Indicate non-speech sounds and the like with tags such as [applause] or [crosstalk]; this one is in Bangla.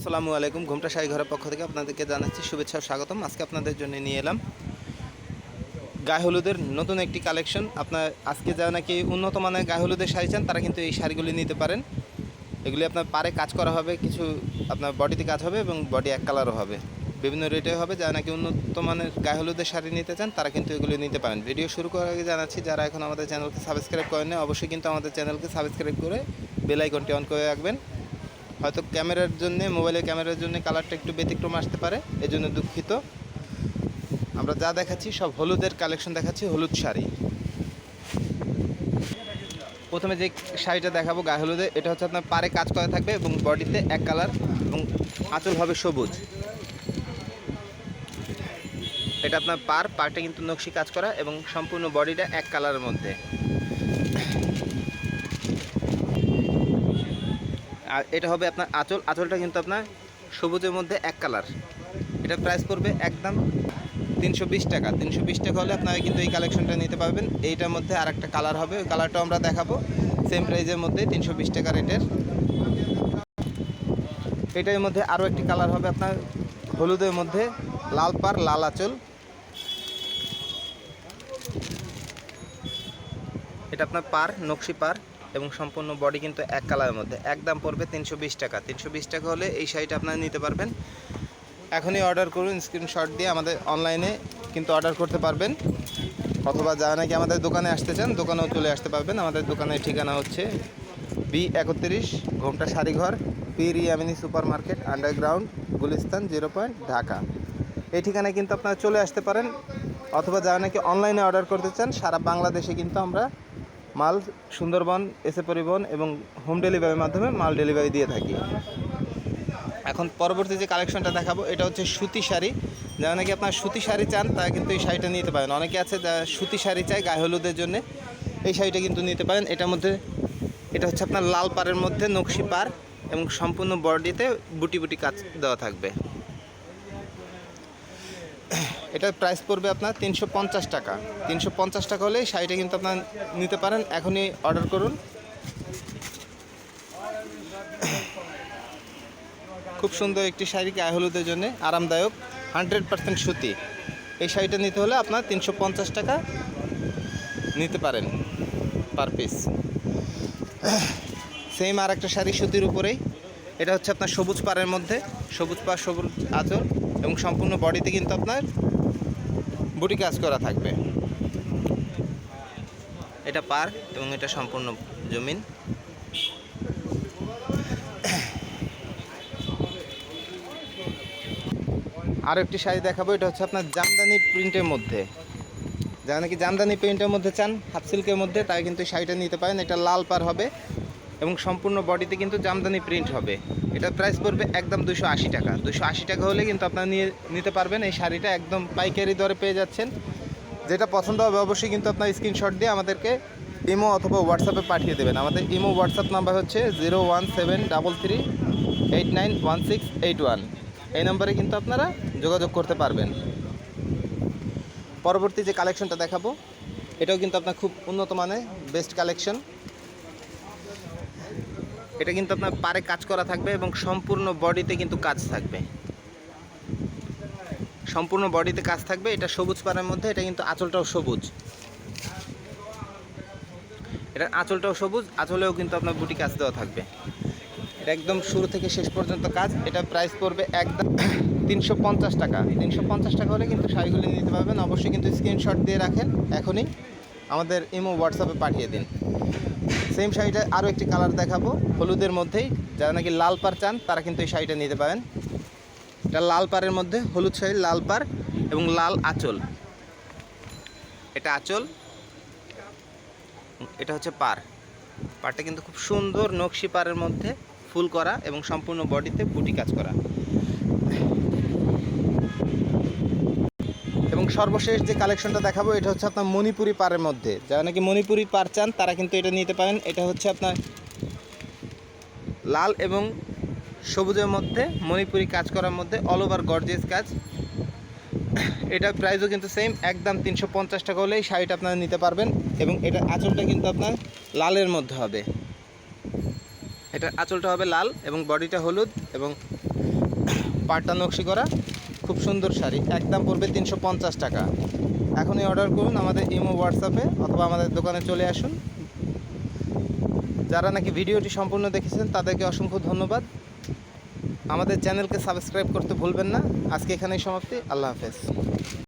আসসালামু আলাইকুম, ঘুমটা শাহী ঘরের পক্ষ থেকে আপনাদেরকে জানাচ্ছি শুভেচ্ছা স্বাগতম। আজকে আপনাদের জন্য নিয়ে এলাম গায়ে হলুদের নতুন একটি কালেকশন। আপনার আজকে যারা নাকি উন্নত মানের গায়ে হলুদের শাড়ি চান, তারা কিন্তু এই শাড়িগুলি নিতে পারেন। এগুলি আপনার পারে কাজ করা হবে, কিছু আপনার বডিতে কাজ হবে এবং বডি এক কালারও হবে। বিভিন্ন রেটে হবে, যারা নাকি উন্নত মানের গায়ে হলুদের শাড়ি নিতে চান, তারা কিন্তু এগুলি নিতে পারেন। ভিডিও শুরু করার আগে জানাচ্ছি, যারা এখন আমাদের চ্যানেলকে সাবস্ক্রাইব করেন অবশ্যই কিন্তু আমাদের চ্যানেলকে সাবস্ক্রাইব করে বেল আইকনটি অন করে রাখবেন। হয়তো ক্যামেরার জন্য, মোবাইলের ক্যামেরার জন্য কালারটা একটু ব্যতিক্রম আসতে পারে, এজন্য দুঃখিত। আমরা যা দেখাচ্ছি সব হলুদের কালেকশন দেখাচ্ছি, হলুদ শাড়ি। প্রথমে যে শাড়িটা দেখাবো গায়ে হলুদে, এটা হচ্ছে আপনার পারে কাজ করা থাকবে এবং বডিতে এক কালার এবং আঁচল হবে সবুজ। এটা আপনার পার পারটা কিন্তু নকশি কাজ করা এবং সম্পূর্ণ বডিটা এক কালারের মধ্যে। আর এটা হবে আপনার আঁচল, আঁচলটা কিন্তু আপনার সবুজের মধ্যে এক কালার। এটা প্রাইস পড়বে একদম তিনশো বিশ টাকা। তিনশো বিশ টাকা হলে আপনারা কিন্তু এই কালেকশনটা নিতে পারবেন। এইটার মধ্যে আর একটা কালার হবে, ওই কালারটাও আমরা দেখাবো। সেম প্রাইজের মধ্যে তিনশো বিশ টাকা রেটের এটার মধ্যে আরও একটি কালার হবে আপনার হলুদের মধ্যে লাল পার লাল আঁচল। এটা আপনার পার নকশি পার এবং সম্পূর্ণ বডি কিন্তু এক কালারের মধ্যে। একদম পড়বে তিনশো বিশ টাকা। তিনশো বিশ টাকা হলে এই শাড়িটা আপনারা নিতে পারবেন। এখনই অর্ডার করুন স্ক্রিনশট দিয়ে আমাদের অনলাইনে কিন্তু অর্ডার করতে পারবেন। অথবা যারা নাকি আমাদের দোকানে আসতে চান, দোকানেও চলে আসতে পারবেন। আমাদের দোকানের ঠিকানা হচ্ছে বি একত্রিশ, Ghomta Sharighor Pir Yamini super market underground Gulistan zero point Dhaka. এই ঠিকানায় কিন্তু আপনারা চলে আসতে পারেন। অথবা যারা নাকি অনলাইনে অর্ডার করতে চান, সারা বাংলাদেশে কিন্তু আমরা মাল সুন্দরবন এসে পরিবহন এবং হোম ডেলিভারির মাধ্যমে মাল ডেলিভারি দিয়ে থাকি। এখন পরবর্তী যে কালেকশনটা দেখাবো, এটা হচ্ছে সুতি শাড়ি। যারা নাকি আপনার সুতি শাড়ি চান, তারা কিন্তু এই শাড়িটা নিতে পারেন। অনেকে আছে যারা সুতি শাড়ি চায় গায়ে হলুদের জন্য, এই শাড়িটা কিন্তু নিতে পারেন। এটার মধ্যে, এটা হচ্ছে আপনার লাল পাড়ের মধ্যে নকশি পার এবং সম্পূর্ণ বডিতে বুটি বুটি কাজ দেওয়া থাকবে। [clears throat] এটার প্রাইস পড়বে আপনার তিনশো পঞ্চাশ টাকা। তিনশো পঞ্চাশ টাকা হলে শাড়িটা কিন্তু আপনার নিতে পারেন। এখনই অর্ডার করুন। [clears throat] খুব সুন্দর একটি শাড়ি গায়ে হলুদের জন্য, আরামদায়ক, হান্ড্রেড পারসেন্ট সুতি। এই শাড়িটা নিতে হলে আপনার তিনশো পঞ্চাশ টাকা নিতে পারেন পার পিস সেম আর একটা শাড়ি সুতির উপরেই। এটা হচ্ছে আপনার সবুজ পাড়ের মধ্যে। সবুজ পাড়, সবুজ আঁচল। এবং সম্পূর্ণ বডিতে কিন্তু আপনার বুটি কাজ করা থাকবে। এটা পার্ক এবং এটা সম্পূর্ণ জমিন। আরও একটি শাড়ি দেখাবো, এটা হচ্ছে আপনার জামদানি প্রিন্টের মধ্যে। যারা নাকি জামদানি প্রিন্টের মধ্যে চান, হাফ সিল্কের মধ্যে তাই কিন্তু শাড়িটা নিতে পারেন। এটা লাল পার হবে। এবং সম্পূর্ণ বডিতে কিন্তু জামদানি প্রিন্ট হবে। এটা প্রাইস পড়বে একদম দুশো আশি টাকা। দুশো আশি টাকা হলে কিন্তু আপনারা নিয়ে, নিতে পারবেন এই শাড়িটা একদম পাইকারি দরে পেয়ে যাচ্ছেন। যেটা পছন্দ হবে অবশ্যই কিন্তু আপনার স্ক্রিনশট দিয়ে আমাদেরকে ইমো অথবা হোয়াটসঅ্যাপে পাঠিয়ে দেবেন। আমাদের ইমো হোয়াটসঅ্যাপ নাম্বার হচ্ছে zero one seven double three eight nine one six eight one. এই নম্বরে কিন্তু আপনারা যোগাযোগ করতে পারবেন। পরবর্তী যে কালেকশনটা দেখাবো, এটাও কিন্তু আপনার খুব উন্নত মানের বেস্ট কালেকশন এটা কিন্তু আপনার পারে কাজ করা থাকবে এবং সম্পূর্ণ বডিতে কিন্তু কাজ থাকবে। সম্পূর্ণ বডিতে কাজ থাকবে, এটা সবুজ পাড়ের মধ্যে, এটা কিন্তু আঁচলটাও সবুজ। এটা আঁচলটাও সবুজ, আঁচলেও কিন্তু আপনার বুটি কাজ দেওয়া থাকবে। এটা একদম শুরু থেকে শেষ পর্যন্ত কাজ, এটা প্রাইস পড়বে একদম তিনশো পঞ্চাশ টাকা। তিনশো পঞ্চাশ টাকা হলে কিন্তু শাড়িগুলি নিতে পারবেন। অবশ্যই কিন্তু স্ক্রিনশট দিয়ে রাখেন, এখনই। আমাদের ইমো হোয়াটসঅ্যাপে পাঠিয়ে দিন। সেম শাড়িটা আরও একটি কালার দেখাবো। হলুদের মধ্যেই যারা নাকি লাল পার চান, তারা কিন্তু এই শাড়িটা নিতে পারেন। এটা লাল পাড়ের মধ্যে হলুদ শাড়ি, লাল পাড় এবং লাল আঁচল। এটা আঁচল। এটা হচ্ছে পার পাড়টা কিন্তু খুব সুন্দর নকশি পাড়ের মধ্যে ফুল করা এবং সম্পূর্ণ বডিতে বুটি কাজ করা এবং সর্বশেষ যে কালেকশনটা দেখাবো, এটা হচ্ছে আপনার মণিপুরি পাড়ের মধ্যে। যারা নাকি মণিপুরি পার চান, তারা কিন্তু এটা নিতে পারেন। এটা হচ্ছে আপনার লাল এবং সবুজের মধ্যে, মণিপুরি কাজ করার মধ্যে অল ওভার গর্জিয়াস কাজ। এটার প্রাইসও কিন্তু সেম একদম তিনশো পঞ্চাশ টাকা হলেই শাড়িটা আপনারা নিতে পারবেন। এবং এটার আঁচলটা কিন্তু আপনার লালের মধ্যে হবে। এটার আঁচলটা হবে লাল এবং বডিটা হলুদ এবং পাটটা নকশি করা। খুব সুন্দর শাড়ি। একদম পড়বে তিনশো পঞ্চাশ টাকা। এখনই অর্ডার করুন আমাদের ইমো হোয়াটসঅ্যাপে অথবা আমাদের দোকানে চলে আসুন। যারা নাকি ভিডিওটি সম্পূর্ণ দেখেছেন, তাদেরকে অসংখ্য ধন্যবাদ। আমাদের চ্যানেলকে সাবস্ক্রাইব করতে ভুলবেন না। আজকে এখানেই সমাপ্তি। আল্লাহ হাফেজ।